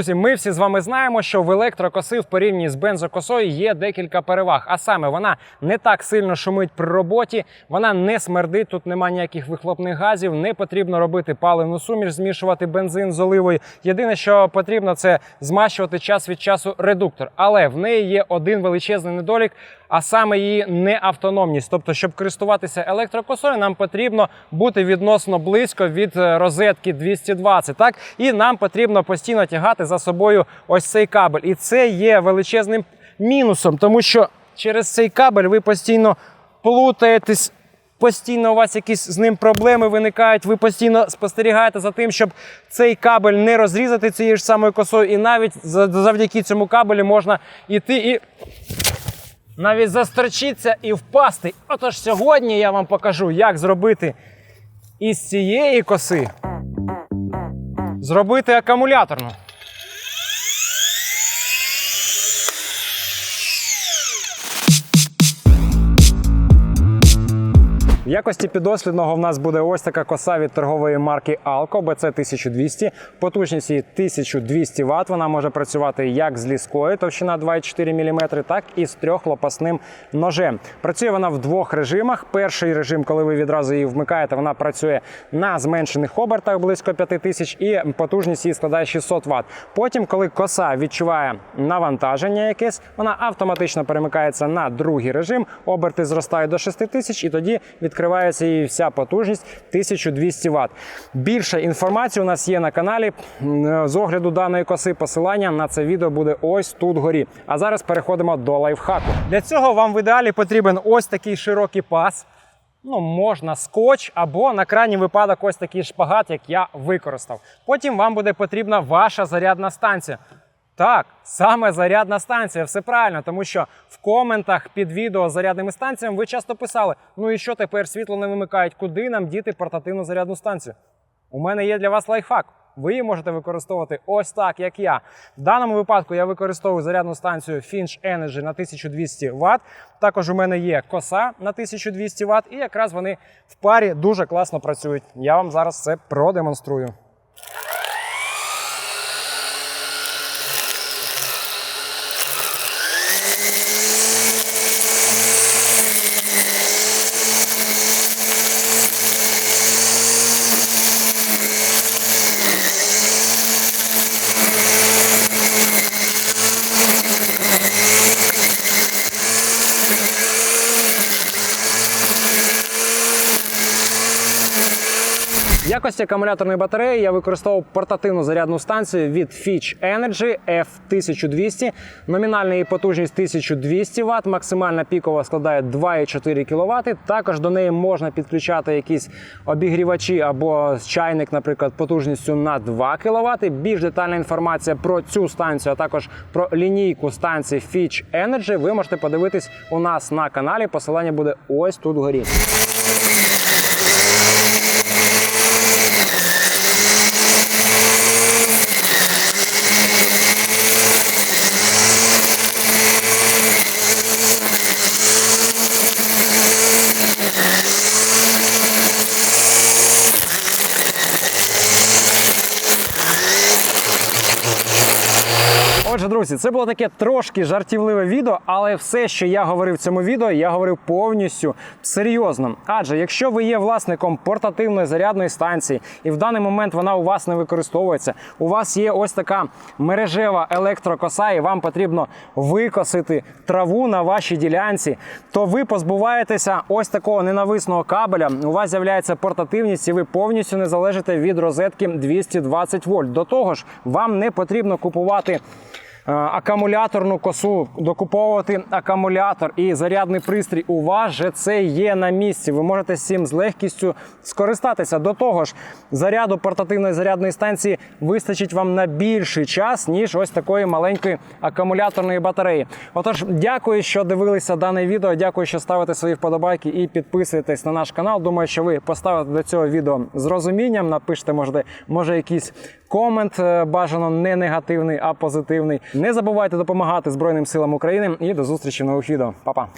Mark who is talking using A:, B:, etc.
A: Друзі, ми всі з вами знаємо, що в електрокоси в порівнянні з бензокосою є декілька переваг. А саме вона не так сильно шумить при роботі, вона не смердить, тут немає ніяких вихлопних газів, не потрібно робити паливну суміш, змішувати бензин з оливою. Єдине, що потрібно, це змащувати час від часу редуктор. Але в неї є один величезний недолік, а саме її неавтономність. Тобто, щоб користуватися електрокосою, нам потрібно бути відносно близько від е, розетки 220. Так і нам потрібно постійно тягати за собою ось цей кабель. І це є величезним мінусом, тому що через цей кабель ви постійно плутаєтесь. Постійно у вас якісь з ним проблеми виникають. Ви постійно спостерігаєте за тим, щоб цей кабель не розрізати цією ж самою косою, і навіть за- завдяки цьому кабелю можна йти і навіть застрочитися і впасти. Отож, сьогодні я вам покажу, як зробити із цієї коси зробити акумуляторну. Якості підослідного в нас буде ось така коса від торгової марки Alco BC 1200. Потужність її 1200 Вт. Вона може працювати як з ліскою, товщина 2,4 мм, так і з трьохлопасним ножем. Працює вона в двох режимах. Перший режим, коли ви відразу її вмикаєте, вона працює на зменшених обертах близько 5000 і потужність її складає 600 Вт. Потім, коли коса відчуває навантаження якесь, вона автоматично перемикається на другий режим. Оберти зростають до 6000 і тоді відкривається її вся потужність 1200 Вт. Більше інформації у нас є на каналі. З огляду даної коси посилання на це відео буде ось тут вгорі. А зараз переходимо до лайфхаку. Для цього вам в ідеалі потрібен ось такий широкий пас. Ну, можна скотч або на крайній випадок ось такий шпагат, як я використав. Потім вам буде потрібна ваша зарядна станція. Так, саме зарядна станція, все правильно, тому що в коментах під відео з зарядними станціями ви часто писали: ну і що тепер світло не вимикають, куди нам діти портативну зарядну станцію? У мене є для вас лайфхак. Ви її можете використовувати ось так, як я. В даному випадку я використовую зарядну станцію Finch Energy на 1200 Вт. Також у мене є коса на 1200 Вт, і якраз вони в парі дуже класно працюють. Я вам зараз це продемонструю. Якості акумуляторної батареї я використовував портативну зарядну станцію від Fitch Energy F1200. Номінальна її потужність 1200 Вт, максимальна пікова складає 2,4 кВт. Також до неї можна підключати якісь обігрівачі або чайник, наприклад, потужністю на 2 кВт. Більш детальна інформація про цю станцію, а також про лінійку станції Fitch Energy ви можете подивитись у нас на каналі. Посилання буде ось тут вгорі. Отже, друзі, це було таке трошки жартівливе відео, але все, що я говорив в цьому відео, я говорив повністю серйозно. Адже якщо ви є власником портативної зарядної станції, і в даний момент вона у вас не використовується, у вас є ось така мережева електрокоса, і вам потрібно викосити траву на вашій ділянці, то ви позбуваєтеся ось такого ненависного кабеля. У вас з'являється портативність, і ви повністю не залежите від розетки 220 вольт. До того ж, вам не потрібно купувати. Е, Акумуляторну косу, докуповувати акумулятор і зарядний пристрій. У вас же це є на місці. Ви можете цим з легкістю скористатися. До того ж, заряду портативної зарядної станції вистачить вам на більший час, ніж ось такої маленької акумуляторної батареї. Отож, дякую, що дивилися дане відео. Дякую, що ставите свої вподобайки і підписуєтесь на наш канал. Думаю, що ви поставите до цього відео з розумінням. Напишете, може, може якийсь комент е, бажано не негативний, а позитивний. Не забувайте допомагати Збройним силам України і до зустрічі нових відео. Па-па!